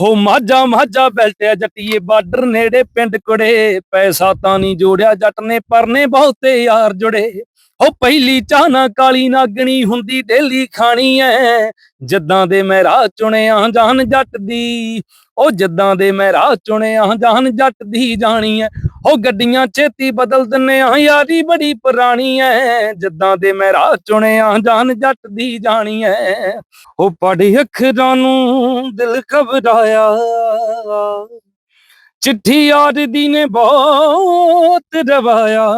ਹੋ ਮਾਝਾ ਮਾਝਾ ਬੈਲਟਿਆ ਜੱਟੀਏ, ਬਾਰਡਰ ਨੇੜੇ ਪਿੰਡ ਕੁੜੇ। ਪੈਸਾ ਤਾਂ ਨਹੀਂ ਜੋੜਿਆ ਜੱਟ ਨੇ ਪਰਨੇ ਬਹੁਤੇ ਯਾਰ ਜੁੜੇ। ਹੋ ਪਹਿਲੀ ਚਾਹ ਨਾ ਕਾਲੀ ਨਾਗਣੀ ਹੁੰਦੀ, ਡੇਲੀ ਖਾਣੀ ਐ। ਜੱਦਾਂ ਦੇ ਮੈਂ ਰਾਹ ਚੁਣਿਆ ਜਾਨ ਜੱਟ ਦੀ, ਉਹ ਜੱਦਾਂ ਦੇ ਮੈਂ ਰਾਹ ਚੁਣਿਆ ਜਾਨ ਜੱਟ ਦੀ ਜਾਣੀ ਐ। ਹੋ ਗੱਡੀਆਂ ਛੇਤੀ ਬਦਲ ਦਿੰਨੇ ਆ, ਯਾਰੀ ਬੜੀ ਪੁਰਾਣੀ ਐ। ਜਿੱਦਾਂ ਦੇ ਮੈਂ ਰਾਹ ਚੁਣਿਆ, ਜਾਨ ਜੱਟ ਦੀ ਜਾਣੀ ਐ। ਉਹ ਪੜ੍ਹ ਅੱਖਰਾਂ ਨੂੰ ਦਿਲ ਘਬਰਾਇਆ। ਚਿੱਠੀ ਯਾਰ ਦੀ ਨੇ ਬਹੁਤ ਰਵਾਇਆ।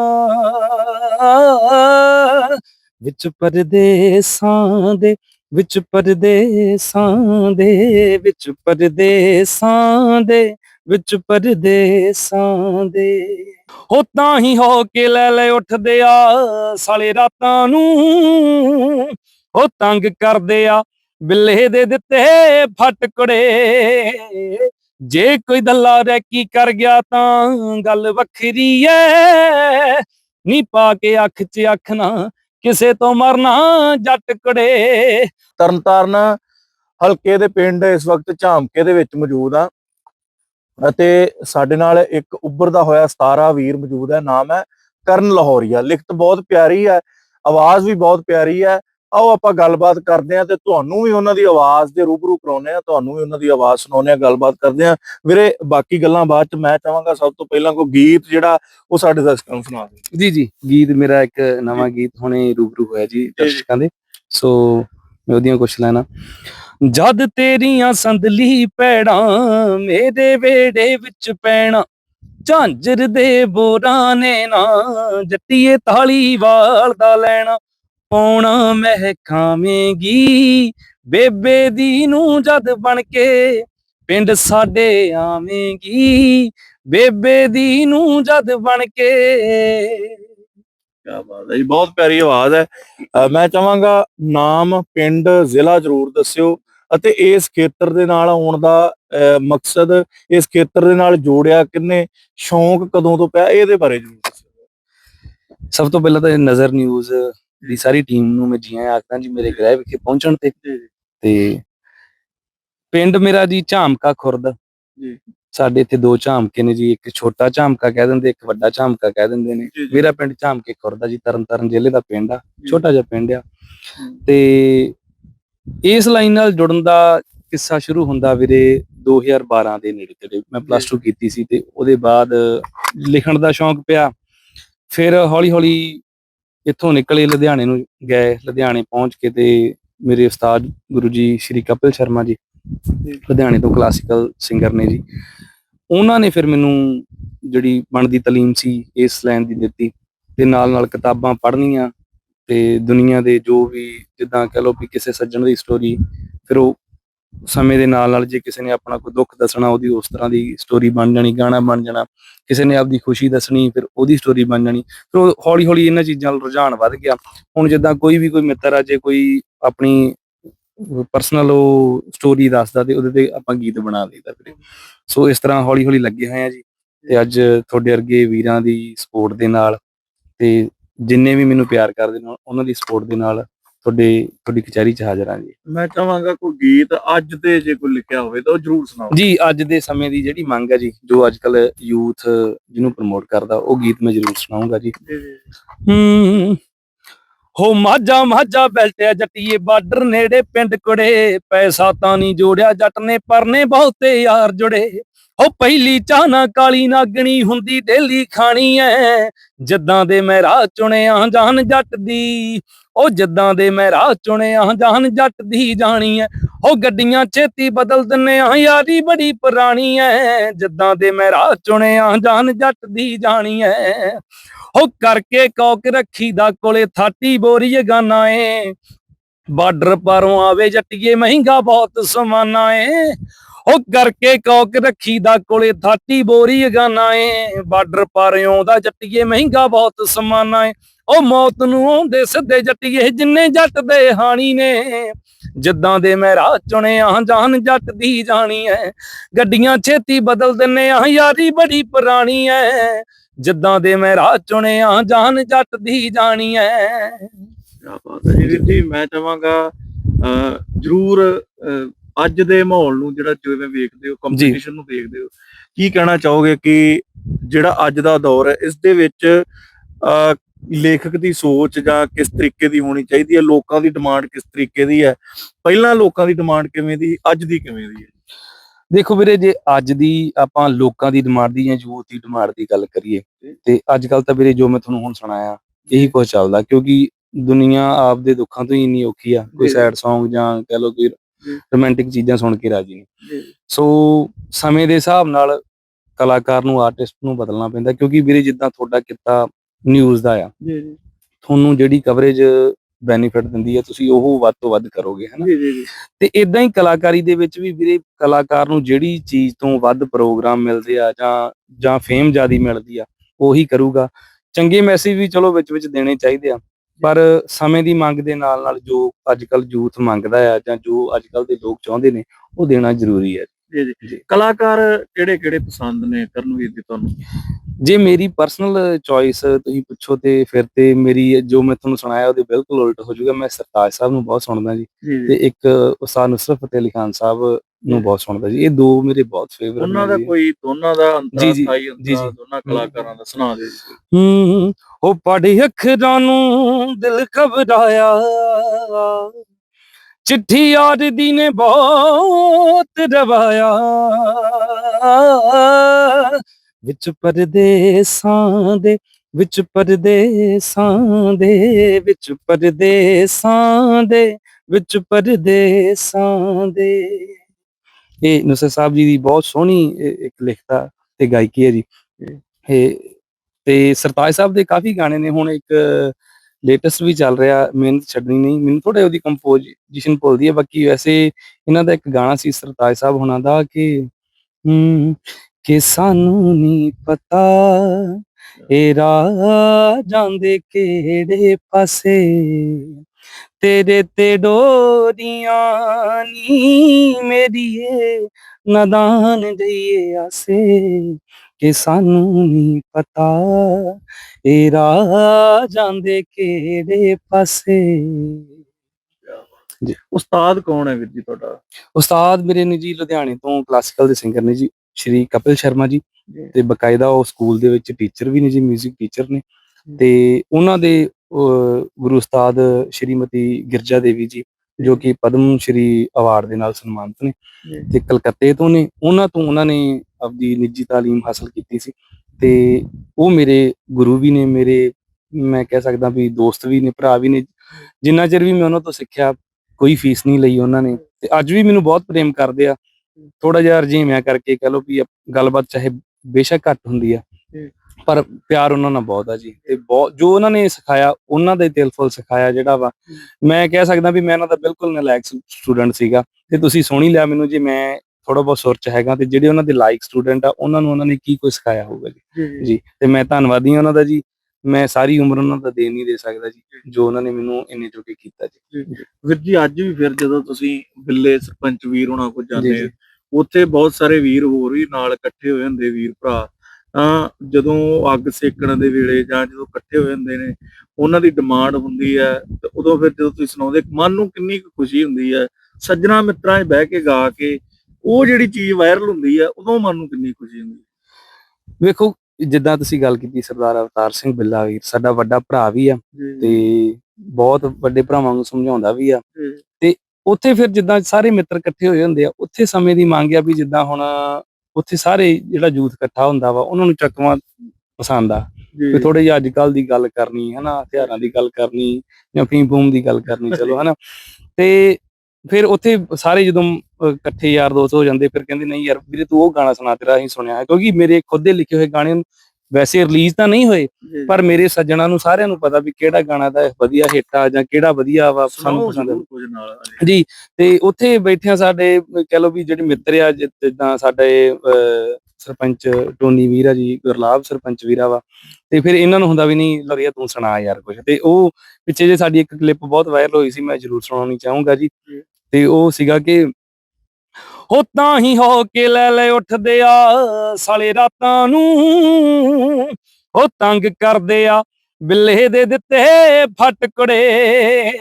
ਵਿੱਚ ਪਰਦੇਸਾਂ ਦੇ, ਵਿੱਚ ਪਰਦੇਸਾਂ ਦੇ, ਵਿੱਚ ਪਰਦੇਸਾਂ ਦੇ। ਵਿੱਚ ਪਰਦੇਸਾਂ ਦੇ। ਹੋ ਤਾਂ ਹੀ ਹੋ ਕੇ ਲੈ ਲੈ ਉੱਠਦੇ ਆ ਸਾਲੇ ਰਾਤਾਂ ਨੂੰ। ਉਹ ਤੰਗ ਕਰਦੇ ਆ ਬਿੱਲੇ ਦੇ ਦਿੱਤੇ ਫਟਕੜੇ। ਜੇ ਕੋਈ ਦੱਲਾ ਰੈਕੀ ਕਰ ਗਿਆ ਤਾਂ ਗੱਲ ਵੱਖਰੀ ਐ। ਨੀ ਪਾ ਕੇ ਅੱਖ 'ਚ ਅੱਖ ਨਾ ਕਿਸੇ ਤੋਂ ਮਰਨਾ ਜੱਟ ਕੜੇ ਤਰਨਤਾਰਨ ਹਲਕੇ ਦੇ ਪਿੰਡ ਇਸ ਵਕਤ ਝਾਮਕੇ ਦੇ ਵਿੱਚ ਮੌਜੂਦ ਆ। ਅਤੇ ਸਾਡੇ ਨਾਲ ਇੱਕ ਉੱਭਰਦਾ ਹੋਇਆ ਸਤਾਰਾ ਵੀਰ ਮੌਜੂਦ ਹੈ ਨਾਮ ਹੈ ਕਰਨ ਲਾਹੌਰੀਆ। ਲਿਖਤ ਬਹੁਤ ਪਿਆਰੀ ਹੈ ਆਵਾਜ਼ ਵੀ ਬਹੁਤ ਪਿਆਰੀ ਹੈ। ਆਓ ਆਪਾਂ ਗੱਲਬਾਤ ਕਰਦੇ ਹਾਂ ਤੇ ਤੁਹਾਨੂੰ ਵੀ ਉਹਨਾਂ ਦੀ ਆਵਾਜ਼ ਦੇ ਰੂਬਰੂ ਕਰਾਉਨੇ ਆ ਤੁਹਾਨੂੰ ਵੀ ਉਹਨਾਂ ਦੀ ਆਵਾਜ਼ ਸੁਣਾਉਨੇ ਆ ਗੱਲਬਾਤ ਕਰਦੇ ਆ ਵੀਰੇ ਬਾਕੀ ਗੱਲਾਂ ਬਾਅਦ ਚ ਮੈਂ ਚਾਹਾਂਗਾ ਸਭ ਤੋਂ ਪਹਿਲਾਂ ਕੋਈ ਗੀਤ ਜਿਹੜਾ ਉਹ ਸਾਡੇ ਦਰਸ਼ਕਾਂ ਨੂੰ ਸੁਣਾ ਦੇ ਜੀ ਜੀ। ਗੀਤ ਮੇਰਾ ਇੱਕ ਨਵਾਂ ਗੀਤ ਹੁਣੇ ਰੂਬਰੂ ਹੋਇਆ ਜੀ ਦਰਸ਼ਕਾਂ ਦੇ। ਸੋ ਮੈਂ ਉਹਦੀਆਂ ਕੁਛ ਲੈਣਾ ਜਦ ਤੇਰੀਆਂ ਸੰਦਲੀ ਪੈੜਾਂ ਮੇਰੇ ਵੇੜੇ ਵਿੱਚ ਪੈਣਾ, ਝਾਂਜਰ ਦੇ ਬੋਰਾਂ ਨੇ ਨਾ ਜੱਟੀਏ ਤਾਲੀ ਵਾਲ ਦਾ ਲੈਣਾ। ਪੌਣਾ ਮਹਿਕਾਵੇਂਗੀ ਬੇਬੇ ਦੀ ਨੂੰ ਜਦ ਬਣ ਕੇ ਪਿੰਡ ਸਾਡੇ ਆਵੇਂਗੀ, ਬੇਬੇ ਦੀ ਨੂੰ ਜਦ ਬਣ ਕੇ। ਕਿਆ ਬਾਤ ਹੈ ਜੀ, ਬਹੁਤ ਪਿਆਰੀ ਆਵਾਜ਼ ਹੈ। ਮੈਂ ਚਾਹਾਂਗਾ ਨਾਮ, ਪਿੰਡ, ਜ਼ਿਲ੍ਹਾ ਜ਼ਰੂਰ ਦੱਸਿਓ। ਅਤੇ ਇਸ ਖੇਤਰ ਦੇ ਨਾਲ ਆਉਣ ਦਾ ਮਕਸਦ ਇਸ ਖੇਤਰ ਦੇ ਨਾਲ ਜੋੜਿਆ ਕਿੰਨੇ ਸ਼ੌਂਕ ਕਦੋਂ ਤੋਂ ਪਿਆ ਇਹਦੇ ਬਾਰੇ ਜ਼ਰੂਰ ਸਭ ਤੋਂ ਪਹਿਲਾਂ ਤਾਂ ਨਜ਼ਰ ਨਿਊਜ਼ ਦੀ ਸਾਰੀ ਟੀਮ ਨੂੰ ਮੈਂ ਜੀ ਆਇਆਂ ਆਖਦਾ ਜੀ ਮੇਰੇ ਗ੍ਰਹਿ ਵਿਖੇ ਪਹੁੰਚਣ ਤੇ ਤੇ ਪਿੰਡ ਮੇਰਾ ਜੀ ਝਾਮਕਾ ਖੁਰਦ ਜੀ। ਸਾਡੇ ਇੱਥੇ ਦੋ ਝਾਮਕੇ ਨੇ ਜੀ ਇੱਕ ਛੋਟਾ ਝਾਮਕਾ ਕਹਿ ਦਿੰਦੇ ਇੱਕ ਵੱਡਾ ਝਾਮਕਾ ਕਹਿ ਦਿੰਦੇ ਨੇ। ਮੇਰਾ ਪਿੰਡ ਝਾਮਕੇ ਖੁਰਦ ਜੀ ਤਰਨਤਾਰਨ ਜ਼ਿਲ੍ਹੇ ਦਾ ਪਿੰਡ ਆ। ਛੋਟਾ ਜਿਹਾ ਪਿੰਡ ਆ। ਤੇ ਇਸ ਲਾਈਨ ਨਾਲ ਜੁੜਨ ਦਾ ਕਿੱਸਾ ਸ਼ੁਰੂ ਹੁੰਦਾ ਵੀਰੇ 2012 ਦੇ ਨੇੜੇ ਤੇੜੇ। ਮੈਂ ਪਲੱਸ 2 ਕੀਤੀ ਸੀ ਤੇ ਉਹਦੇ ਬਾਅਦ ਲਿਖਣ ਦਾ ਸ਼ੌਂਕ ਪਿਆ। ਫਿਰ ਹੌਲੀ ਹੌਲੀ ਇੱਥੋਂ ਨਿਕਲੇ ਲੁਧਿਆਣੇ ਨੂੰ ਗਏ। ਲੁਧਿਆਣੇ ਪਹੁੰਚ ਕੇ ਤੇ ਮੇਰੇ ਉਸਤਾਦ ਗੁਰੂ ਜੀ ਸ਼੍ਰੀ ਕਪਿਲ ਸ਼ਰਮਾ ਜੀ ਲੁਧਿਆਣੇ ਤੋਂ ਕਲਾਸੀਕਲ ਸਿੰਗਰ ਨੇ ਜੀ। ਉਹਨਾਂ ਨੇ ਫਿਰ ਮੈਨੂੰ ਜਿਹੜੀ ਬਣਦੀ ਤਾਲੀਮ ਸੀ ਇਸ ਲਾਈਨ ਦੀ ਦਿੱਤੀ ਤੇ ਨਾਲ ਨਾਲ ਕਿਤਾਬਾਂ ਪੜ੍ਹਨੀਆਂ। ਤੇ ਦੁਨੀਆ ਦੇ ਜੋ ਵੀ ਜਿੱਦਾਂ ਕਹ ਲਓ ਵੀ ਕਿਸੇ ਸੱਜਣ ਦੀ ਸਟੋਰੀ ਫਿਰ ਉਹ ਸਮੇਂ ਦੇ ਨਾਲ ਨਾਲ ਜੇ ਕਿਸੇ ਨੇ ਆਪਣਾ ਕੋਈ ਦੁੱਖ ਦੱਸਣਾ, ਉਹਦੀ ਉਸ ਤਰ੍ਹਾਂ ਦੀ ਸਟੋਰੀ ਬਣ ਜਾਣੀ, ਗਾਣਾ ਬਣ ਜਾਣਾ। ਕਿਸੇ ਨੇ ਆਪਦੀ ਖੁਸ਼ੀ ਦੱਸਣੀ, ਫਿਰ ਉਹਦੀ ਸਟੋਰੀ ਬਣ ਜਾਣੀ। ਫਿਰ ਉਹ ਹੌਲੀ ਹੌਲੀ ਇਹਨਾਂ ਚੀਜ਼ਾਂ ਨਾਲ ਰੁਝਾਨ ਵੱਧ ਗਿਆ। ਹੁਣ ਜਿੱਦਾਂ ਕੋਈ ਵੀ ਕੋਈ ਮਿੱਤਰ ਆ, ਜੇ ਕੋਈ ਆਪਣੀ ਪਰਸਨਲ ਉਹ ਸਟੋਰੀ ਦੱਸਦਾ ਤੇ ਉਹਦੇ ਤੇ ਆਪਾਂ ਗੀਤ ਬਣਾ ਲਈਦਾ ਫਿਰ। ਸੋ ਇਸ ਤਰ੍ਹਾਂ ਹੌਲੀ ਹੌਲੀ ਲੱਗੇ ਹੋਏ ਆ ਜੀ। ਤੇ ਅੱਜ ਤੁਹਾਡੇ ਵਰਗੇ ਵੀਰਾਂ ਦੀ ਸਪੋਰਟ ਦੇ ਨਾਲ ਤੇ ਜਿੰਨੇ ਵੀ ਮੈਨੂੰ ਪਿਆਰ ਕਰਦੇ ਨੇ ਉਹਨਾਂ ਦੀ ਸਪੋਰਟ ਦੇ ਨਾਲ ਤੁਹਾਡੇ ਤੁਹਾਡੀ ਕਚਹਿਰੀ 'ਚ ਹਾਜ਼ਰ ਹਾਂ ਜੀ। ਮੈਂ ਚਾਹਾਂਗਾ ਕੋਈ ਗੀਤ ਅੱਜ ਦੇ ਜੇ ਕੋਈ ਲਿਖਿਆ ਹੋਵੇ ਤਾਂ ਉਹ ਜ਼ਰੂਰ ਸੁਣਾਓ। ਜੀ ਅੱਜ ਦੇ ਸਮੇਂ ਦੀ ਜਿਹੜੀ ਮੰਗ ਹੈ ਜੀ ਜੋ ਅੱਜ ਕੱਲ ਯੂਥ ਜਿਹਨੂੰ ਪ੍ਰਮੋਟ ਕਰਦਾ ਉਹ ਗੀਤ ਮੈਂ ਜ਼ਰੂਰ ਸੁਣਾਉਂਗਾ ਜੀ। ਹੂੰ ਹੋ ਮਾਝਾ ਮਾਝਾ ਬੈਲਟਿਆ ਜੱਟੀਏ ਬਾਰਡਰ ਨੇੜੇ ਪਿੰਡ ਕੁੜੇ ਪੈਸਾ ਤਾਂ ਨਹੀਂ ਜੋੜਿਆ ਜੱਟ ਨੇ ਪਰਨੇ ਬਹੁਤੇ ਯਾਰ ਜੁੜੇ। ਉਹ ਪਹਿਲੀ ਚਾਹ ਨਾ ਕਾਲੀ ਨਾਗਣੀ ਹੁੰਦੀ ਡੇਲੀ ਖਾਣੀ ਐ। ਜੱਦਾਂ ਦੇ ਮੈਂ ਰਾਹ ਚੁਣਿਆ ਜਾਨ ਜੱਟ ਦੀ, ਉਹ ਜੱਦਾਂ ਦੇ ਮੈਂ ਰਾਹ ਚੁਣਿਆ ਜਾਨ ਜੱਟ ਦੀ ਜਾਣੀ ਐ। ਉਹ ਗੱਡੀਆਂ ਛੇਤੀ ਬਦਲ ਦਿੰਨੇ ਆ, ਯਾਰੀ ਬੜੀ ਪੁਰਾਣੀ ਐ। ਜੱਦਾਂ ਦੇ ਮੈਂ ਰਾਹ ਚੁਣਿਆ ਜਾਨ ਜੱਟ ਦੀ ਜਾਣੀ ਐ। ਉਹ ਕਰਕੇ ਕੌਕ ਰੱਖੀ ਦਾ ਕੋਲੇ ਥਾਟੀ ਬੋਰੀ ਗਾਨਾ ਏ। ਬਾਰਡਰ ਪਰੋਂ ਆਵੇ ਜੱਟੀਏ, ਮਹਿੰਗਾ ਬਹੁਤ ਸਮਾਨਾ ਏ। ਉਹ ਕਰਕੇ ਕੌਕ ਰੱਖੀ ਦਾ ਕੋਲੇ ਥਾਟੀ ਬੋਰੀ ਗਾਨਾ ਏ ਬਾਰਡਰ ਪਰੋਂ ਦਾ ਜੱਟੀਏ ਮਹਿੰਗਾ ਬਹੁਤ ਸਮਾਨਾ ਏ। ਉਹ ਮੌਤ ਨੂੰ ਆਉਂਦੇ ਸਿੱਧੇ ਜੱਟੀਏ ਜਿੰਨੇ ਜੱਟ ਦੇ ਹਾਣੀ ਨੇ। ਜਿੱਦਾਂ ਦੇ ਮੈਂ ਰਾਹ ਚੁਣਿਆ ਜਾਨ ਜੱਟ ਦੀ ਜਾਣੀ ਐ ਗੱਡੀਆਂ ਛੇਤੀ ਬਦਲ ਦਿੰਨੇ ਆ ਯਾਰੀ ਬੜੀ ਪੁਰਾਣੀ ਐ ਜਿੱਦਾਂ ਦੇ ਮੈਂ ਰਾਹ ਚੁਣਿਆ ਜਾਨ ਜੱਟ ਦੀ ਜਾਣੀ ਐ ਕਿਆ ਬਾਤ ਹੈ। ਜੀ ਜੀ ਮੈਂ ਚਾਹਾਂਗਾ ਅਹ, ਜ਼ਰੂਰ ਅੱਜ ਦੇ ਮਾਹੌਲ ਨੂੰ ਜਿਹੜਾ ਜਿਵੇਂ ਵੇਖਦੇ ਹੋ ਕੰਪੀਟੀਸ਼ਨ ਨੂੰ ਦੇਖਦੇ ਹੋ ਕੀ ਕਹਿਣਾ ਚਾਹੋਗੇ ਕਿ ਜਿਹੜਾ ਅੱਜ ਦਾ ਦੌਰ ਹੈ ਇਸ ਦੇ ਵਿੱਚ ਲੇਖਕ ਦੀ ਸੋਚ ਜਾਂ ਕਿਸ ਤਰੀਕੇ ਦੀ ਹੋਣੀ ਚਾਹੀਦੀ ਹੈ ਲੋਕਾਂ ਦੀ ਡਿਮਾਂਡ ਕਿਸ ਤਰੀਕੇ ਦੀ ਹੈ ਪਹਿਲਾਂ ਲੋਕਾਂ ਦੀ ਡਿਮਾਂਡ ਕਿਵੇਂ ਦੀ ਅੱਜ ਦੀ ਕਿਵੇਂ ਦੀ ਹੈ ਦੇਖੋ ਵੀਰੇ ਜੇ ਅੱਜ ਦੀ ਆਪਾਂ ਲੋਕਾਂ ਦੀ ਡਿਮਾਂਡ ਦੀ ਜਾਂ ਯੂਥ ਦੀ ਡਿਮਾਂਡ ਦੀ ਗੱਲ ਕਰੀਏ ਤੇ ਅੱਜ ਕੱਲ ਤਾਂ ਵੀਰੇ ਜੋ ਮੈਂ ਤੁਹਾਨੂੰ ਹੁਣ ਸੁਣਾਇਆ ਇਹੀ ਕੁਝ ਚੱਲਦਾ ਕਿਉਂਕਿ ਦੁਨੀਆ ਆਪਦੇ ਦੁੱਖਾਂ ਤੋਂ ਹੀ ਇੰਨੀ ਔਖੀ ਆ ਕੋਈ। ਸੈਡ Song ਜਾਂ ਕਹ ਲਓ ਕੋਈ। ਰੋਮਾਂਟਿਕ ਚੀਜ਼ਾਂ ਸੁਣ ਕੇ ਰਾਜੀ ਨਹੀਂ। ਸੋ ਸਮੇਂ ਦੇ ਹਿਸਾਬ ਨਾਲ ਕਲਾਕਾਰ ਨੂੰ ਆਰਟਿਸਟ ਨੂੰ ਬਦਲਣਾ ਪੈਂਦਾ ਕਿਉਂਕਿ ਵੀਰੇ ਜਿੱਦਾਂ ਤੁਹਾਡਾ ਕਿੱਤਾ ਨਿਊਜ਼ ਦਾ ਆ। ਜੀ ਜੀ। ਤੁਹਾਨੂੰ ਜਿਹੜੀ ਕਵਰੇਜ ਬੈਨੀਫਿਟ ਦਿੰਦੀ ਹੈ ਤੁਸੀਂ ਉਹ ਵੱਧ ਤੋਂ ਵੱਧ ਕਰੋਗੇ ਹਨਾ? ਜੀ ਜੀ ਤੇ ਇਦਾਂ ਹੀ ਕਲਾਕਾਰੀ ਦੇ ਵਿੱਚ ਵੀ ਵੀਰੇ ਕਲਾਕਾਰ ਨੂੰ ਜਿਹੜੀ ਚੀਜ਼ ਤੋਂ ਵੱਧ ਪ੍ਰੋਗਰਾਮ ਮਿਲਦੇ ਆ ਜਾਂ ਜਾਂ ਫੇਮ ਜਿਆਦੀ ਮਿਲਦੀ ਆ ਉਹੀ ਕਰੂਗਾ। ਚੰਗੇ ਮੈਸੇਜ ਵੀ ਚਲੋ ਵਿੱਚ ਵਿੱਚ ਦੇਣੇ ਚਾਹੀਦੇ ਆ। ਪਰ ਸਮੇਂ ਦੀ ਮੰਗ ਦੇ ਨਾਲ ਨਾਲ ਜੋ ਅੱਜਕੱਲ ਯੂਥ ਮੰਗਦਾ ਆ ਜਾਂ ਜੋ ਅੱਜਕੱਲ ਦੇ ਲੋਕ ਚਾਹੁੰਦੇ ਨੇ ਉਹ ਦੇਣਾ ਜ਼ਰੂਰੀ ਹੈ। ਜੀ ਜੀ। ਜੀ। ਕਲਾਕਾਰ ਕਿਹੜੇ ਕਿਹੜੇ ਪਸੰਦ ਨੇ? ਕਰਨਵੀਰ ਜੀ ਤੁਹਾਨੂੰ? ਜੇ ਮੇਰੀ ਪਰਸਨਲ ਚੋਇਸ ਤੁਸੀਂ ਪੁੱਛੋ ਤੇ ਫਿਰ ਤੇ ਮੇਰੀ ਜੋ ਮੈਂ ਤੁਹਾਨੂੰ ਸੁਣਾਇਆ ਉਹਦੇ ਬਿਲਕੁਲ ਉਲਟ ਹੋ ਜਾਊਗਾ। ਮੈਂ ਸਰਤਾਜ ਸਾਹਿਬ ਨੂੰ ਬਹੁਤ ਸੁਣਦਾ ਜੀ ਤੇ ਇੱਕ ਉਸਤਾਦ ਨੁਸਰਤ ਫਤਿਹ ਅਲੀ ਖਾਨ ਸਾਹਿਬ ਨੂੰ ਬਹੁਤ ਸੁਣਦਾ ਜੀ। ਇਹ ਦੋ ਮੇਰੇ ਬਹੁਤ ਫੇਵਰਟ ਉਹਨਾਂ ਦਾ ਕੋਈ ਦੋਨਾਂ ਦਾ ਅੰਤਰਾ ਜੀ, ਅੰਤਰਾ। ਦੋਨਾਂ ਕਲਾਕਾਰਾਂ ਦਾ ਸੁਣਾ ਜੀ। ਹੂੰ। ਉਹ ਪੜ੍ਹ ਅੱਖਰਾਂ ਨੂੰ ਦਿਲ ਘਬਰਾਇਆ। ਚਿੱਠੀ ਯਾਦ ਦੀ ਨੇ ਬਹੁਤ ਰਵਾਇਆ। ਵਿੱਚ ਪਰਦੇਸਾਂ ਦੇ, ਵਿੱਚ ਪਰਦੇਸਾਂ ਦੇ, ਵਿੱਚ ਪਰਦੇਸਾਂ ਦੇ, ਵਿੱਚ ਪਰਦੇਸਾਂ ਦੇ। ਇਹ ਨੁਸਰ ਸਾਹਿਬ ਜੀ ਦੀ ਬਹੁਤ ਸੋਹਣੀ ਇੱਕ ਲਿਖਤਾ ਤੇ ਗਾਇਕੀ ਹੈ ਜੀ। ਇਹ ਤੇ ਸਰਤਾਜ ਸਾਹਿਬ ਦੇ ਕਾਫੀ ਗਾਣੇ ਨੇ ਹੁਣ ਇੱਕ ਲੇਟੈਸਟ ਵੀ ਚੱਲ ਰਿਹਾ ਮਿਹਨਤ ਛੱਡਣੀ ਨਹੀਂ ਮੈਨੂੰ ਥੋੜਾ ਉਹਦੀ ਕੰਪੋਜੀਸ਼ਨ ਭੁੱਲਦੀ ਹੈ ਬਾਕੀ ਵੈਸੇ ਇਹਨਾਂ ਦਾ ਇੱਕ ਗਾਣਾ ਸੀ ਸਰਤਾਜ ਸਾਹਿਬ ਹੁਣਾਂ ਦਾ ਕਿ ਹਮ, ਕਿ ਸਾਨੂੰ ਨਹੀਂ ਪਤਾ ਇਹ ਰਾਹ ਜਾਂਦੇ ਕਿਹੜੇ ਪਾਸੇ ਤੇਰੇ ਤੇ ਡੋਰੀਆਂ ਨੀ ਮੇਰੀਏ ਨਦਾਨ ਜਈਏ ਆਸੇ। ਕਿ ਸਾਨੂੰ ਨਹੀਂ ਪਤਾ। ਇਹ ਰਾਹ ਜਾਂਦੇ ਕਿਹੜੇ ਪਾਸੇ? ਜੀ। ਉਸਤਾਦ ਕੌਣ ਹੈ ਵੀਰ ਜੀ ਤੁਹਾਡਾ? ਉਸਤਾਦ ਮੇਰੇ ਨੇ ਜੀ ਲੁਧਿਆਣੇ ਤੋਂ ਕਲਾਸੀਕਲ ਦੇ ਸਿੰਗਰ ਨੇ ਜੀ ਸ਼੍ਰੀ ਕਪਿਲ ਸ਼ਰਮਾ ਜੀ ਤੇ ਬਕਾਇਦਾ ਉਹ ਸਕੂਲ ਦੇ ਵਿੱਚ ਟੀਚਰ ਵੀ ਨੇ ਜੀ 뮤직 ਟੀਚਰ ਨੇ ਤੇ ਉਹਨਾਂ ਦੇ ਗੁਰੂ ਉਸਤਾਦ ਸ਼੍ਰੀਮਤੀ ਗਿਰਜਾ ਦੇਵੀ ਜੀ ਜੋ ਕਿ ਪਦਮ ਸ਼੍ਰੀ ਅਵਾਰਡ ਦੇ ਨਾਲ ਸਨਮਾਨਿਤ ਨੇ ਤੇ ਕਲਕੱਤੇ ਤੋਂ ਨੇ। ਉਹਨਾਂ ਤੋਂ ਉਹਨਾਂ ਨੇ ਆਪਦੀ ਨਿੱਜੀ ਤਾਲੀਮ ਹਾਸਲ ਕੀਤੀ ਸੀ ਤੇ ਉਹ ਮੇਰੇ ਗੁਰੂ ਵੀ ਨੇ, ਮੇਰੇ ਮੈਂ ਕਹਿ ਸਕਦਾ ਵੀ ਦੋਸਤ ਵੀ ਨੇ, ਭਰਾ ਵੀ ਨੇ, ਜਿੰਨਾ ਚਿਰ ਵੀ ਮੈਂ ਉਹਨਾਂ ਤੋਂ ਸਿੱਖਿਆ ਕੋਈ ਫੀਸ ਨਹੀਂ ਲਈ ਉਹਨਾਂ ਨੇ ਤੇ ਅੱਜ ਵੀ ਮੈਨੂੰ ਬਹੁਤ ਪ੍ਰੇਮ ਕਰਦੇ ਆ। ਥੋੜਾ ਜਿਹਾ ਰਜੀਮਿਆ ਕਰਕੇ ਕਹ ਲਓ ਵੀ ਗੱਲਬਾਤ ਚਾਹੇ ਬੇਸ਼ੱਕ ਘੱਟ ਹੁੰਦੀ ਆ, ਪਰ ਪਿਆਰ ਉਹਨਾਂ ਨਾਲ ਬਹੁਤ ਆ ਜੀ ਤੇ ਬਹੁਤ, ਜੋ ਉਹਨਾਂ ਨੇ ਸਿਖਾਇਆ, ਉਹਨਾਂ ਦਾ ਦਿਲ ਫੁੱਲ ਸਿਖਾਇਆ ਜਿਹੜਾ ਵਾ। ਮੈਂ ਕਹਿ ਸਕਦਾ ਵੀ ਮੈਂ ਉਹਨਾਂ ਦਾ ਬਿਲਕੁਲ ਨਲਾਇਕ ਸਟੂਡੈਂਟ ਸੀਗਾ ਤੇ ਤੁਸੀਂ ਸੁਣੀ ਲਿਆ ਮੈਨੂੰ ਜੇ ਮੈਂ ਥੋੜਾ ਬਹੁਤ ਸੁਰ ਚ ਹੈਗਾ ਤੇ ਜਿਹੜੇ ਉਹਨਾਂ ਦੇ ਲਾਇਕ ਸਟੂਡੈਂਟ ਆ ਉਹਨਾਂ ਨੂੰ ਉਹਨਾਂ ਨੇ ਕੀ ਕੁਝ ਸਿਖਾਇਆ ਹੋਊਗਾ ਜੀ। ਜੀ ਤੇ ਮੈਂ ਧੰਨਵਾਦੀ ਹਾਂ ਉਹਨਾਂ ਦਾ ਜੀ। ਮੈਂ ਸਾਰੀ ਉਮਰ ਉਹਨਾਂ ਦਾ ਦੇ ਨਹੀਂ ਦੇ ਸਕਦਾ ਜੀ ਜੋ ਉਹਨਾਂ ਨੇ ਮੈਨੂੰ ਇੰਨੇ ਜੋਗੇ ਕੀਤਾ ਜੀ। ਵੀਰ ਜੀ ਅੱਜ ਵੀ ਫਿਰ ਜਦੋਂ ਤੁਸੀਂ ਬਿੱਲੇ ਸਰਪੰਚ ਵੀਰ ਹੋਣਾ ਕੋ ਜੀ, ਜਾਂਦੇ। ਉੱਥੇ ਬਹੁਤ ਸਾਰੇ ਵੀਰ ਹੋਰ ਵੀ ਨਾਲ ਇਕੱਠੇ ਹੋਏ ਹੁੰਦੇ ਵੀਰ ਭਰਾ। ਤਾਂ ਜਦੋਂ ਅੱਗ ਸੇਕਣ ਦੇ ਵੇਲੇ ਜਾਂ ਜਦੋਂ ਇਕੱਠੇ ਹੋਏ ਹੁੰਦੇ ਨੇ ਉਹਨਾਂ ਦੀ ਡਿਮਾਂਡ ਹੁੰਦੀ ਹੈ ਤੇ ਉਦੋਂ ਫਿਰ ਜਦੋਂ ਤੁਸੀਂ ਸੁਣਾਉਂਦੇ ਮਨ ਨੂੰ ਕਿੰਨੀ ਖੁਸ਼ੀ ਹੁੰਦੀ ਹੈ। ਸੱਜਣਾ ਮਿੱਤਰਾਂ 'ਚ ਬਹਿ ਕੇ ਗਾ ਕੇ ਉਹ ਜਿਹੜੀ ਚੀਜ਼ ਵਾਇਰਲ ਹੁੰਦੀ ਹੈ ਉਦੋਂ ਮਨ ਨੂੰ ਕਿੰਨੀ ਖੁਸ਼ੀ ਹੁੰਦੀ? ਹੈ ਵੇਖੋ ਜਿੱਦਾਂ ਤੁਸੀਂ ਗੱਲ ਕੀਤੀ ਸਰਦਾਰ ਅਵਤਾਰ ਸਿੰਘ ਬਿੱਲਾ ਵੀਰ ਸਾਡਾ ਵੱਡਾ ਭਰਾ ਵੀ ਆ ਤੇ ਬਹੁਤ ਵੱਡੇ ਭਰਾਵਾਂ ਨੂੰ ਸਮਝਾਉਂਦਾ ਵੀ ਆ। ਤੇ ਉੱਥੇ ਫਿਰ ਜਿੱਦਾਂ ਸਾਰੇ ਮਿੱਤਰ ਇਕੱਠੇ ਹੋਏ ਹੁੰਦੇ ਆ ਉੱਥੇ ਸਮੇਂ ਦੀ ਮੰਗ ਆ ਵੀ ਜਿੱਦਾਂ ਹੁਣ ਉੱਥੇ ਸਾਰੇ ਜਿਹੜਾ ਯੂਥ ਇਕੱਠਾ ਹੁੰਦਾ ਵਾ ਉਹਨਾਂ ਨੂੰ ਚੱਕਵਾਂ ਪਸੰਦ ਆ। ਵੀ ਥੋੜੇ ਜਿਹਾ ਅੱਜ ਕੱਲ ਦੀ ਗੱਲ ਕਰਨੀ ਹਨਾ ਹਥਿਆਰਾਂ ਦੀ ਗੱਲ ਕਰਨੀ ਜਾਂ ਫੀਮ ਫੂਮ ਦੀ ਗੱਲ ਕਰਨੀ ਚਲੋ ਹਨਾ। ਤੇ ਫਿਰ ਉੱਥੇ ਸਾਰੇ ਜਦੋਂ ਇਕੱਠੇ ਯਾਰ ਦੋਸਤ ਹੋ ਜਾਂਦੇ ਫਿਰ ਕਹਿੰਦੇ ਨਹੀਂ ਯਾਰ ਵੀਰੇ ਤੂੰ ਉਹ ਗਾਣਾ ਸੁਣਾ ਤੇਰਾ ਅਸੀਂ ਸੁਣਿਆ। ਹੈ ਕਿਉਂਕਿ ਮੇਰੇ ਖੁਦ ਦੇ ਲਿਖੇ ਹੋਏ ਗਾਣੇ ਵੈਸੇ ਰਿਲੀਜ਼ ਤਾਂ ਨਹੀਂ ਹੋਏ ਪਰ ਮੇਰੇ ਸੱਜਣਾ ਨੂੰ ਸਾਰਿਆਂ ਨੂੰ ਪਤਾ ਵੀ ਕਿਹੜਾ ਗਾਣਾ ਦਾ ਵਧੀਆ ਹਿੱਟ ਆ ਜਾਂ ਕਿਹੜਾ ਵਧੀਆ ਵਾ ਸਾਨੂੰ ਪਸੰਦ। ਜੀ ਤੇ ਉੱਥੇ ਬੈਠਿਆਂ ਸਾਡੇ ਕਹਿ ਲਓ ਵੀ ਜਿਹੜੇ ਮਿੱਤਰ ਆ ਜਿੱਦਾਂ ਸਾਡੇ ਸਰਪੰਚ ਟੋਨੀ ਵੀਰਾ ਜੀ ਗੁਰਲਾਬ ਸਰਪੰਚ ਵੀਰਾ ਵਾ ਤੇ ਫਿਰ ਇਹਨਾਂ ਨੂੰ ਹੁੰਦਾ ਵੀ ਨਹੀਂ ਲਰੀਆ ਤੂੰ ਸੁਣਾ ਯਾਰ ਕੁਝ। ਤੇ ਉਹ ਪਿੱਛੇ ਜੇ ਸਾਡੀ ਇੱਕ ਕਲਿੱਪ ਬਹੁਤ ਵਾਇਰਲ ਹੋਈ ਸੀ ਮੈਂ ਜਰੂਰ ਸੁਣਾਉਣੀ ਚਾਹੂੰਗਾ ਜੀ। ਤੇ ਉਹ ਸੀਗਾ ਕਿ ਹੋ ਤਾਂ ਹੀ ਹੋ ਕੇ ਲੈ ਲੈ ਉੱਠਦੇ ਆ ਸਾਲੇ ਰਾਤਾਂ ਨੂੰ। ਉਹ ਤੰਗ ਕਰਦੇ ਆ ਬਿੱਲੇ ਦੇ ਦਿੱਤੇ ਫਟਕੜੇ।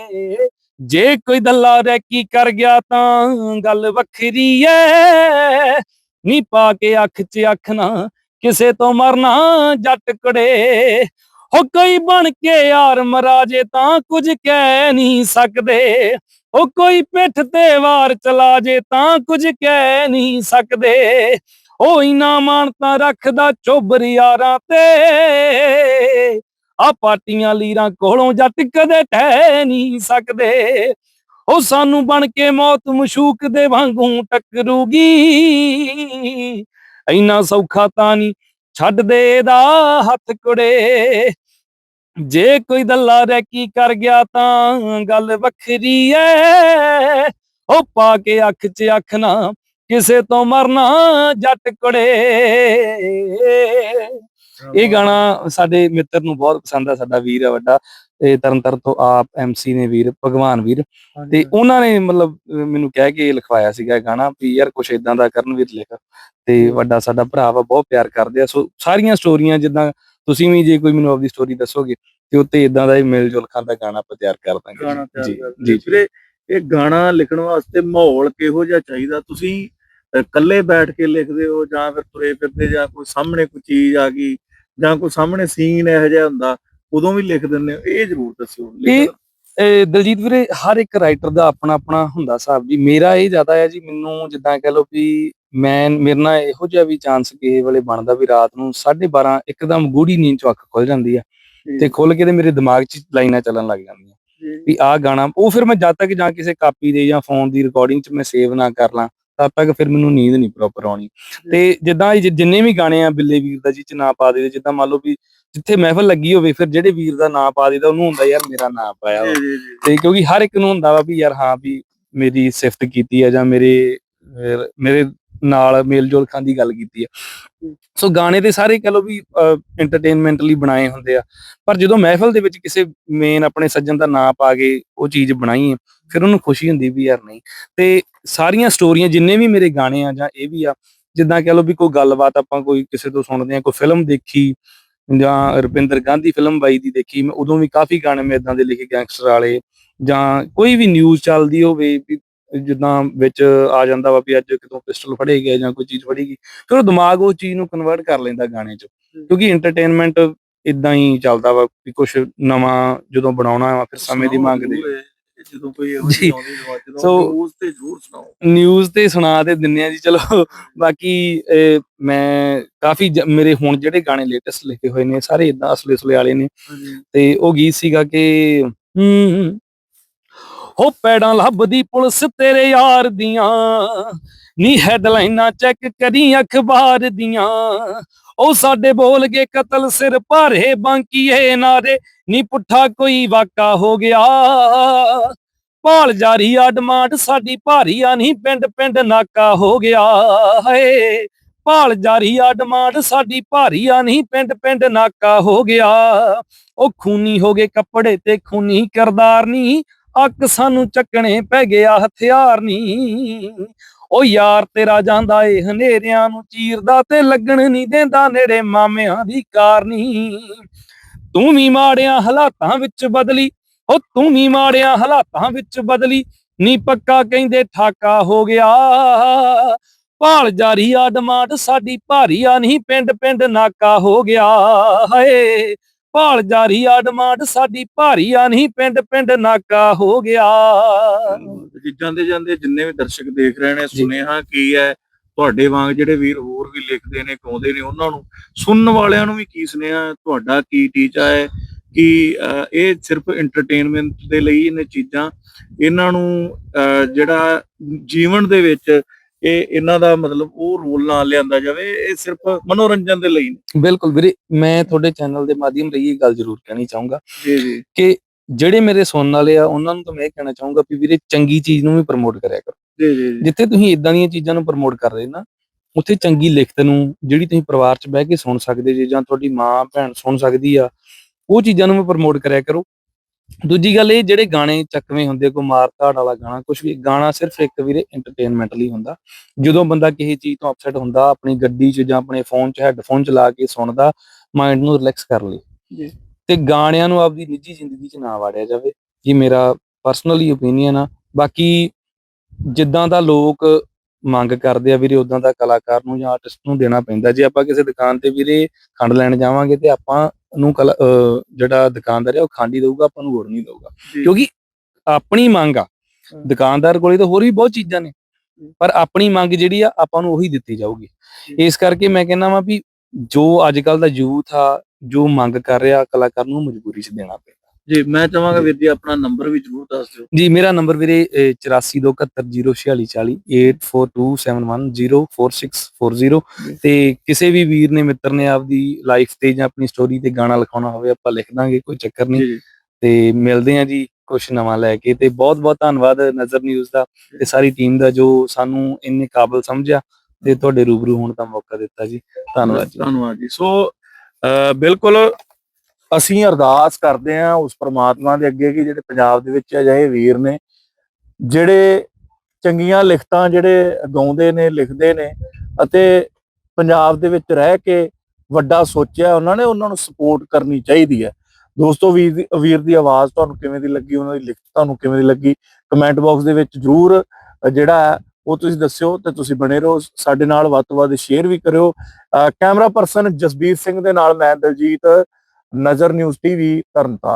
ਜੇ ਕੋਈ ਦੱਲਾ ਰੈਕੀ ਕਰ ਗਿਆ ਤਾਂ ਗੱਲ ਵੱਖਰੀ ਐ। ਨੀ ਪਾ ਕੇ ਅੱਖ 'ਚ ਅੱਖ ਨਾ ਕਿਸੇ ਤੋਂ ਮਰਨਾ ਜੱਟ ਕੜੇ ਹੋ ਕੋਈ ਬਣ ਕੇ ਯਾਰ ਮਰਾਜੇ ਤਾਂ ਕੁਝ ਕਹਿ ਨਹੀਂ ਸਕਦੇ। ਉਹ ਕੋਈ ਪਿੱਠ ਤੇ ਵਾਰ ਚਲਾ ਜੇ ਤਾਂ ਕੁਝ ਕਹਿ ਨਹੀਂ ਸਕਦੇ। ਉਹ ਇਨਾ ਮਾਣ ਤਾਂ ਰੱਖਦਾ ਚੋਬਰ ਯਾਰਾਂ ਤੇ। ਆ ਪਾਟੀਆਂ ਲੀਰਾਂ ਕੋਲੋਂ ਜੱਟ ਕਦੇ ਟਹਿ ਨਹੀਂ ਸਕਦੇ। ਉਹ ਸਾਨੂੰ ਬਣ ਕੇ ਮੌਤ ਮਸ਼ੂਕ ਦੇ ਵਾਂਗੂ ਟੱਕਰੂਗੀ। ਇੰਨਾ ਸੌਖਾ ਤਾਂ ਨਹੀਂ ਛੱਡ ਦੇ ਦਾ ਹੱਥ ਕੁੜੇ। ਜੇ ਕੋਈ ਦੱਲਾ ਰੈਕੀ ਕਰ ਗਿਆ ਤਾਂ ਗੱਲ ਵੱਖਰੀ ਐ। ਉਹ ਪਾ ਕੇ ਅੱਖ 'ਚ ਅੱਖ ਨਾ ਕਿਸੇ ਤੋਂ ਮਰਨਾ ਜੱਟ ਕੁੜੇ। ਇਹ ਗਾਣਾ ਸਾਡੇ ਮਿੱਤਰ ਨੂੰ ਬਹੁਤ ਪਸੰਦ ਆ ਸਾਡਾ ਵੀਰ ਆ ਵੱਡਾ। ਇਹ ਤਰਨਤਾਰਨ ਤੋਂ ਆਪ ਐਮਸੀ ਨੇ ਵੀਰ ਭਗਵਾਨ ਵੀਰ। ਤੇ ਉਹਨਾਂ ਨੇ ਮਤਲਬ ਮੈਨੂੰ ਕਹਿ ਕੇ ਲਿਖਵਾਇਆ ਸੀਗਾ ਇਹ ਗਾਣਾ ਵੀ ਯਾਰ ਕੁਛ ਇਦਾਂ ਦਾ ਕਰਨ ਵੀਰ ਲਿਖ ਤੇ ਵੱਡਾ ਸਾਡਾ ਭਰਾ ਵਾ ਬਹੁਤ ਪਿਆਰ ਕਰਦੇ ਆ। ਸੋ ਸਾਰੀਆਂ ਸਟੋਰੀਆਂ ਜਿੱਦਾਂ ਤੁਸੀਂ ਵੀ ਜੇ ਕੋਈ ਮੈਨੂੰ ਆਪਦੀ ਸਟੋਰੀ ਦੱਸੋਗੇ ਤੇ ਉੱਤੇ ਇਦਾਂ ਦਾ ਹੀ ਮਿਲ ਜੁਲ ਖਾਂ ਦਾ ਗਾਣਾ ਆਪਾਂ ਤਿਆਰ ਕਰ ਦਾਂਗੇ ਜੀ। ਜੀ ਵੀਰੇ ਇਹ ਗਾਣਾ ਲਿਖਣ ਵਾਸਤੇ ਮਾਹੌਲ ਕਿਹੋ ਜਿਹਾ ਚਾਹੀਦਾ? ਤੁਸੀਂ ਇਕੱਲੇ ਬੈਠ ਕੇ ਲਿਖਦੇ ਹੋ ਜਾਂ ਫਿਰ ਤੁਰੇ ਫਿਰਦੇ ਜਾਂ ਕੋਈ ਸਾਹਮਣੇ ਕੋਈ ਚੀਜ਼ ਆ ਗਈ ਜਾਂ ਕੋਈ ਸਾਹਮਣੇ ਸੀਨ ਇਹੋ ਜਿਹਾ ਹੁੰਦਾ ਉਦੋਂ ਵੀ ਲਿਖ ਦਿੰਦੇ ਹੋ? ਇਹ ਜ਼ਰੂਰ ਦੱਸਿਓ। ਇਹ ਦਲਜੀਤ ਵੀਰੇ ਹਰ ਇੱਕ ਰਾਈਟਰ ਦਾ ਆਪਣਾ ਆਪਣਾ ਹੁੰਦਾ ਹਿਸਾਬ ਜੀ। ਮੇਰਾ ਇਹ ਜ਼ਿਆਦਾ ਹੈ ਜੀ ਮੈਨੂੰ ਜਿੱਦਾਂ ਕਹਿ ਲਓ ਵੀ ਮੈਂ ਮੇਰੇ ਨਾਲ ਇਹੋ ਜਿਹਾ ਵੀ ਚਾਂਸ ਕਿਸੇ ਵੇਲੇ ਬਣਦਾ ਵੀ ਰਾਤ ਨੂੰ 12:30 ਇੱਕਦਮ ਗੂੜੀ ਨੀਂਦ ਚੋਂ ਅੱਖ ਖੁੱਲ ਜਾਂਦੀ ਆ ਤੇ ਖੁੱਲ ਕੇ ਤੇ ਮੇਰੇ ਦਿਮਾਗ 'ਚ ਲਾਈਨਾਂ ਚੱਲਣ ਲੱਗ ਜਾਂਦੀਆਂ। ਵੀ ਆਹ ਗਾਣਾ ਉਹ ਫਿਰ ਮੈਂ ਜਦ ਤੱਕ ਜਾਂ ਕਿਸੇ ਕਾਪੀ ਦੇ ਜਾਂ ਫੋਨ ਦੀ ਰਿਕਾਰਡਿੰਗ 'ਚ ਮੈਂ ਸੇਵ ਨਾ ਕਰ ਲਾਂ ਤਦ ਤੱਕ ਫਿਰ ਮੈਨੂੰ ਨੀਂਦ ਨਹੀਂ ਪ੍ਰੋਪਰ ਆਉਣੀ। ਤੇ ਜਿੱਦਾਂ ਜਿੰਨੇ ਵੀ ਗਾਣੇ ਆ ਬਿੱਲੇ ਵੀਰ ਦਾ ਜੀ ਚ ਨਾਂ ਪਾ ਦੇ ਜਿੱਦਾਂ ਮੰਨ ਲਓ ਵੀ ਜਿੱਥੇ ਮਹਿਫਲ ਲੱਗੀ ਹੋਵੇ ਫਿਰ ਜਿਹੜੇ ਵੀਰ ਦਾ ਨਾਂ ਪਾ ਦੇਦਾ ਉਹਨੂੰ ਹੁੰਦਾ ਯਾਰ ਮੇਰਾ ਨਾਂ ਪਾਇਆ। ਤੇ ਕਿਉਂਕਿ ਹਰ ਇੱਕ ਨੂੰ ਹੁੰਦਾ ਵਾ ਵੀ ਯਾਰ ਹਾਂ ਵੀ ਮੇਰੀ ਸਿਫਤ ਕੀਤੀ ਹੈ ਜਾਂ ਮੇਰੇ- ਮੇਰੇ ਨਾਲ ਮੇਲ ਜੋਲ ਦੀ ਗੱਲ ਕੀਤੀ ਆ। ਸੋ ਗਾਣੇ ਤੇ ਸਾਰੇ ਕਹ ਲਓ ਵੀ ਐਂਟਰਟੇਨਮੈਂਟ ਲਈ ਬਣਾਏ ਹੁੰਦੇ ਆ। ਪਰ ਜਦੋਂ ਮਹਿਫਲ ਦੇ ਵਿੱਚ ਕਿਸੇ ਮੇਨ ਆਪਣੇ ਸੱਜਣ ਦਾ ਨਾਂ ਪਾ ਕੇ ਉਹ ਚੀਜ਼ ਬਣਾਈ ਹੈ ਫਿਰ ਉਹਨੂੰ ਖੁਸ਼ੀ ਹੁੰਦੀ ਵੀ ਯਾਰ ਨਹੀਂ। ਤੇ ਸਾਰੀਆਂ ਸਟੋਰੀਆਂ ਜਿੰਨੇ ਵੀ ਮੇਰੇ ਗਾਣੇ ਆ ਜਾਂ ਇਹ ਵੀ ਆ, ਜਿੱਦਾਂ ਕਹ ਲਓ ਵੀ ਕੋਈ ਗੱਲਬਾਤ ਆਪਾਂ ਕੋਈ ਕਿਸੇ ਤੋਂ ਸੁਣਦੇ ਆ, ਕੋਈ ਫਿਲਮ ਦੇਖੀ ਜਾਂ ਰੁਪਿੰਦਰ ਗਾਂਧੀ ਫਿਲਮ ਬਾਈ ਦੀ ਦੇਖੀ, ਮੈਂ ਉਦੋਂ ਵੀ ਕਾਫੀ ਗਾਣੇ ਮੈਂ ਇਦਾਂ ਦੇ ਲਿਖੇ ਗੈਂਗਸਟਰ ਵਾਲੇ ਜਾਂ ਕੋਈ ਵੀ ਨਿਊਜ਼ ਚੱਲਦੀ ਹੋਵੇ ਵੀ ਜਿੱਦਾਂ ਵਿੱਚ ਆ ਜਾਂਦਾ ਵਾ ਵੀ ਅੱਜ ਕਿਤੋਂ ਪਿਸਟਲ ਫੜੇ ਗਿਆ ਜਾਂ ਕੋਈ ਚੀਜ਼ ਫੜੀ ਗਈ ਫਿਰ ਉਹ ਦਿਮਾਗ ਉਹ ਚੀਜ਼ ਨੂੰ ਕਨਵਰਟ ਕਰ ਲੈਂਦਾ ਗਾਣੇ 'ਚ। ਕਿਉਂਕਿ ਐਂਟਰਟੇਨਮੈਂਟ ਇਦਾਂ ਹੀ ਚੱਲਦਾ ਵਾ ਵੀ ਕੁਝ ਨਵਾਂ ਜਦੋਂ ਬਣਾਉਣਾ ਵਾ ਫਿਰ ਸਮੇਂ ਦੀ ਮੰਗ ਦੇ। ਜਦੋਂ ਕੋਈ ਇਹੋ ਜੀ। ਜਿਹੀ ਆਉਂਦੀ ਜਵਾਬ ਜਦੋਂ ਸੋ- ਨਿਊਜ਼ ਤੇ ਜ਼ਰੂਰ ਸੁਣਾਓ। ਨਿਊਜ਼ ਤੇ ਸੁਣਾ ਤੇ ਦਿੰਨੇ ਆ ਜੀ ਚਲੋ। ਬਾਕੀ ਮੈਂ ਕਾਫੀ ਮੇਰੇ ਹੁਣ ਜਿਹੜੇ ਗਾਣੇ ਲੇਟੈਸਟ ਲਿਖੇ ਹੋਏ ਨੇ ਸਾਰੇ ਇਦਾਂ ਅਸਲੇ ਅਸਲੇ ਵਾਲੇ ਨੇ। ਤੇ ਉਹ ਗੀਤ ਸੀਗਾ ਕਿ ਹੂੰ। ਹੋ ਪੈੜਾਂ ਲੱਭਦੀ ਪੁਲਿਸ ਤੇਰੇ ਯਾਰ ਦੀਆਂ। ਨੀ ਹੈਡਲਾਈਨਾਂ ਚੈੱਕ ਕਰੀ ਅਖਬਾਰ ਦੀਆਂ। ਉਹ ਸਾਡੇ ਬੋਲ ਗਏ ਕਤਲ ਸਿਰ ਭਾਰੇ ਬਾਂਕੀਏ ਨਾਰੇ। ਨੀ ਪੁੱਠਾ ਕੋਈ ਵਾਕਾ ਹੋ ਗਿਆ। ਭਾਲ ਜਾਰੀ ਆ ਡਿਮਾਂਡ ਸਾਡੀ ਭਾਰੀ ਆ ਨਹੀਂ ਪਿੰਡ ਪਿੰਡ ਨਾਕਾ ਹੋ ਗਿਆ। ਹਏ, ਭਾਲ ਜਾਰੀ ਆ ਡਿਮਾਂਡ ਸਾਡੀ ਭਾਰੀ ਆ ਨਹੀਂ ਪਿੰਡ ਪਿੰਡ ਨਾਕਾ ਹੋ ਗਿਆ। ਉਹ ਖੂਨੀ ਹੋ ਗਏ ਕੱਪੜੇ ਤੇ, ਖੂਨੀ ਕਰਦਾਰ ਨਹੀਂ ਅੱਕ ਸਾਨੂੰ ਚੱਕਣੇ ਪੈ ਗਿਆ ਹਥਿਆਰ ਨਹੀਂ ਉਹ ਯਾਰ ਤੇਰਾ ਜਾਂਦਾ ਏ ਹਨੇਰਿਆਂ ਨੂੰ ਚੀਰਦਾ ਤੇ ਲੱਗਣ ਨਹੀਂ ਦਿੰਦਾ ਨੇੜੇ ਮਾਮਿਆਂ ਦੀ ਕਾਰਨੀ। ਤੂੰ ਵੀ ਮਾੜਿਆਂ ਹਾਲਾਤਾਂ ਵਿੱਚ ਬਦਲੀ, ਉਹ ਤੂੰ ਵੀ ਮਾੜਿਆਂ ਹਾਲਾਤਾਂ ਵਿੱਚ ਬਦਲੀ, ਨੀ ਪੱਕਾ ਕਹਿੰਦੇ ਠਾਕਾ ਹੋ ਗਿਆ। ਭਾਲ ਜਾਰੀ ਆ, ਡਿਮਾਂਡ ਸਾਡੀ ਭਾਰੀ ਆ ਨਹੀਂ ਪਿੰਡ ਪਿੰਡ ਨਾਕਾ ਹੋ ਗਿਆ। ਹਾਏ ਭਾਲ ਜਾਰੀ ਆ ਡਿਮਾਂਡ ਸਾਡੀ ਭਾਰੀ ਆ ਨਹੀਂ ਪਿੰਡ ਪਿੰਡ ਨਾਕਾ ਹੋ ਗਿਆ ਜਾਂਦੇ ਜਾਂਦੇ ਜਿੰਨੇ ਵੀ ਦਰਸ਼ਕ ਦੇਖ ਰਹੇ ਨੇ। ਸੁਨੇਹਾ ਕੀ ਹੈ ਤੁਹਾਡੇ ਵਾਂਗ ਜਿਹੜੇ ਵੀਰ ਹੋਰ ਵੀ ਲਿਖਦੇ ਨੇ ਗਾਉਂਦੇ ਨੇ ਉਹਨਾਂ ਨੂੰ ਸੁਣਨ ਵਾਲਿਆਂ ਨੂੰ ਵੀ ਕੀ ਸੁਨੇਹਾ? ਤੁਹਾਡਾ ਕੀ ਟੀਚਾ ਹੈ ਕਿ ਇਹ ਸਿਰਫ ਐਂਟਰਟੇਨਮੈਂਟ ਦੇ ਲਈ ਇਹਨੇ ਚੀਜ਼ਾਂ ਇਹਨਾਂ ਨੂੰ ਜਿਹੜਾ ਜੀਵਨ ਦੇ ਵਿੱਚ ਇਹ ਇਹਨਾਂ ਦਾ ਮਤਲਬ ਉਹ ਰੋਲ ਨਾ ਲਿਆਂਦਾ ਜਾਵੇ ਇਹ ਸਿਰਫ ਮਨੋਰੰਜਨ ਦੇ ਲਈ। ਬਿਲਕੁਲ ਵੀਰੇ ਮੈਂ ਤੁਹਾਡੇ ਚੈਨਲ ਦੇ ਮਾਧਿਅਮ ਰਹੀ ਇਹ ਗੱਲ ਜ਼ਰੂਰ ਕਹਿਣੀ ਚਾਹੂੰਗਾ ਜੀ ਜੀ। ਕਿ ਜਿਹੜੇ ਮੇਰੇ ਸੁਣਨ ਵਾਲੇ ਆ ਉਹਨਾਂ ਨੂੰ ਤਾਂ ਮੈਂ ਇਹ ਕਹਿਣਾ ਚਾਹੂੰਗਾ ਵੀ ਵੀਰੇ ਚੰਗੀ ਚੀਜ਼ ਨੂੰ ਵੀ ਪ੍ਰਮੋਟ ਕਰਿਆ ਕਰੋ। ਜੀ ਜੀ ਜੀ। ਜਿੱਥੇ ਤੁਸੀਂ ਇਦਾਂ ਦੀਆਂ ਚੀਜ਼ਾਂ ਨੂੰ ਪ੍ਰਮੋਟ ਕਰ ਰਹੇ ਨਾ ਉੱਥੇ ਚੰਗੀ ਲਿਖਤ ਨੂੰ ਜਿਹੜੀ ਤੁਸੀਂ ਪਰਿਵਾਰ 'ਚ ਬਹਿ ਕੇ ਸੁਣ ਸਕਦੇ ਜੇ ਜਾਂ ਤੁਹਾਡੀ ਮਾਂ ਭੈਣ ਸੁਣ ਸਕਦੀ ਆ ਉਹ ਚੀਜ਼ਾਂ ਨੂੰ ਵੀ ਪ੍ਰਮੋਟ ਕਰਿਆ ਕਰੋ। ਦੂਜੀ ਗੱਲ ਇਹ ਜਿਹੜੇ ਗਾਣੇ ਚੱਕਵੇਂ ਹੁੰਦੇ ਕੋਈ ਮਾਰ ਧਾੜ ਵਾਲਾ ਗਾਣਾ ਕੁਝ ਵੀ ਗਾਣਾ ਸਿਰਫ ਇੱਕ ਵੀਰੇ ਐਂਟਰਟੇਨਮੈਂਟ ਲਈ ਹੁੰਦਾ। ਜਦੋਂ ਬੰਦਾ ਕਿਸੇ ਚੀਜ਼ ਤੋਂ ਅਪਸੈਟ ਹੁੰਦਾ ਆਪਣੀ ਗੱਡੀ 'ਚ ਜਾਂ ਆਪਣੇ ਫੋਨ 'ਚ ਹੈੱਡਫੋਨ ਚਲਾ ਕੇ ਸੁਣਦਾ ਮਾਈਂਡ ਨੂੰ ਰਿਲੈਕਸ ਕਰ ਲਈ ਜੀ। ਤੇ ਗਾਣਿਆਂ ਨੂੰ ਆਪਦੀ ਨਿੱਜੀ ਜ਼ਿੰਦਗੀ 'ਚ ਨਾ ਵਾੜਿਆ ਜਾਵੇ। ਜੀ ਮੇਰਾ ਪਰਸਨਲੀ ਓਪੀਨੀਅਨ ਆ। ਬਾਕੀ ਜਿੱਦਾਂ ਦਾ ਲੋਕ ਮੰਗ ਕਰਦੇ ਆ ਵੀਰੇ ਉਦਾਂ ਦਾ ਕਲਾਕਾਰ ਨੂੰ ਜਾਂ ਆਰਟਿਸਟ ਨੂੰ ਦੇਣਾ ਪੈਂਦਾ। ਜੇ ਆਪਾਂ ਕਿਸੇ ਦੁਕਾਨ ਤੇ ਵੀਰੇ ਖੰਡ ਲੈਣ ਜਾਵਾਂਗੇ ਤੇ ਆਪਾਂ ਨੂੰ ਜਿਹੜਾ ਦੁਕਾਨਦਾਰ ਹੈ ਉਹ ਖੰਡ ਹੀ ਦਊਗਾ ਆਪਾਂ ਨੂੰ ਗੁੜ ਨਹੀਂ ਦਊਗਾ। ਕਿਉਂਕਿ ਆਪਣੀ ਮੰਗ ਆ। ਦੁਕਾਨਦਾਰ ਕੋਲੇ ਤਾਂ ਹੋਰ ਵੀ ਬਹੁਤ ਚੀਜ਼ਾਂ ਨੇ। ਪਰ ਆਪਣੀ ਮੰਗ ਜਿਹੜੀ ਆ ਆਪਾਂ ਨੂੰ ਉਹੀ ਦਿੱਤੀ ਜਾਊਗੀ। ਇਸ ਕਰਕੇ ਮੈਂ ਕਹਿੰਦਾ ਵਾਂ ਵੀ ਜੋ ਅੱਜ ਕੱਲ ਦਾ ਯੂਥ ਆ ਜੋ ਮੰਗ ਕਰ ਰਿਹਾ ਕਲਾਕਾਰ ਨੂੰ ਮਜਬੂਰੀ 'ਚ ਦੇਣਾ ਪੈਂਦਾ ਜੀ ਮੈਂ ਚਾਹਾਂਗਾ ਵੀਰ ਜੀ ਆਪਣਾ ਨੰਬਰ ਵੀ ਜ਼ਰੂਰ ਦੱਸ ਦਿਓ। ਜੀ ਮੇਰਾ ਨੰਬਰ ਵੀਰੇ 8427074640 8427104640 ਜੀ। ਤੇ ਕਿਸੇ ਵੀ ਵੀਰ ਨੇ ਮਿੱਤਰ ਨੇ ਆਪਦੀ ਲਾਈਫ ਤੇ ਜਾਂ ਆਪਣੀ ਸਟੋਰੀ ਤੇ ਗਾਣਾ ਲਿਖਾਉਣਾ ਹੋਵੇ ਆਪਾਂ ਲਿਖ ਦਾਂਗੇ ਕੋਈ ਚੱਕਰ ਨਹੀਂ। ਤੇ ਮਿਲਦੇ ਆਂ ਜੀ ਕੁਝ ਨਵਾਂ ਲੈ ਕੇ ਤੇ ਬਹੁਤ ਬਹੁਤ ਧੰਨਵਾਦ ਨਜ਼ਰ ਨਿਊਜ਼ ਦਾ ਤੇ ਸਾਰੀ ਟੀਮ ਦਾ ਜੋ ਸਾਨੂੰ ਇੰਨੇ ਕਾਬਲ ਸਮਝਿਆ ਤੇ ਤੁਹਾਡੇ ਰੂਬਰੂ ਹੋਣ ਦਾ ਮੌਕਾ ਦਿੱਤਾ ਜੀ। ਧੰਨਵਾਦ ਜੀ। ਧੰਨਵਾਦ ਜੀ। ਸੋ ਬਿਲਕੁਲ ਅਸੀਂ ਅਰਦਾਸ ਕਰਦੇ ਹਾਂ ਉਸ ਪ੍ਰਮਾਤਮਾ ਦੇ ਅੱਗੇ ਕਿ ਜਿਹੜੇ ਪੰਜਾਬ ਦੇ ਵਿੱਚ ਅਜਿਹੇ ਵੀਰ ਨੇ, ਜਿਹੜੇ ਚੰਗੀਆਂ ਲਿਖਤਾਂ ਜਿਹੜੇ ਗਾਉਂਦੇ ਨੇ, ਲਿਖਦੇ ਨੇ ਅਤੇ ਪੰਜਾਬ ਦੇ ਵਿੱਚ ਰਹਿ ਕੇ ਵੱਡਾ ਸੋਚਿਆ, ਉਹਨਾਂ ਨੇ ਉਹਨਾਂ ਨੂੰ ਸਪੋਰਟ ਕਰਨੀ ਚਾਹੀਦੀ ਹੈ। ਦੋਸਤੋ, ਵੀਰ ਵੀਰ ਦੀ ਆਵਾਜ਼ ਤੁਹਾਨੂੰ ਕਿਵੇਂ ਦੀ ਲੱਗੀ, ਉਹਨਾਂ ਦੀ ਲਿਖਤ ਤੁਹਾਨੂੰ ਕਿਵੇਂ ਦੀ ਲੱਗੀ? ਕਮੈਂਟ ਬਾਕਸ ਦੇ ਵਿੱਚ ਜਰੂਰ ਜਿਹੜਾ ਹੈ, ਉਹ ਤੁਸੀਂ ਦੱਸਿਓ ਤੇ ਤੁਸੀਂ ਬਣੇ ਰਹੋ। ਸਾਡੇ ਨਾਲ ਵੱਧ ਤੋਂ ਵੱਧ ਸ਼ੇਅਰ ਵੀ ਕਰਿਓ। ਅਹ ਕੈਮਰਾ ਪਰਸਨ ਜਸਬੀਰ ਸਿੰਘ ਦੇ ਨਾਲ ਮੈਂ ਦਲਜੀਤ ਨਜ਼ਰ ਨਿਊਜ਼ ਟੀਵੀ ਤਰਨਤਾਰਨ।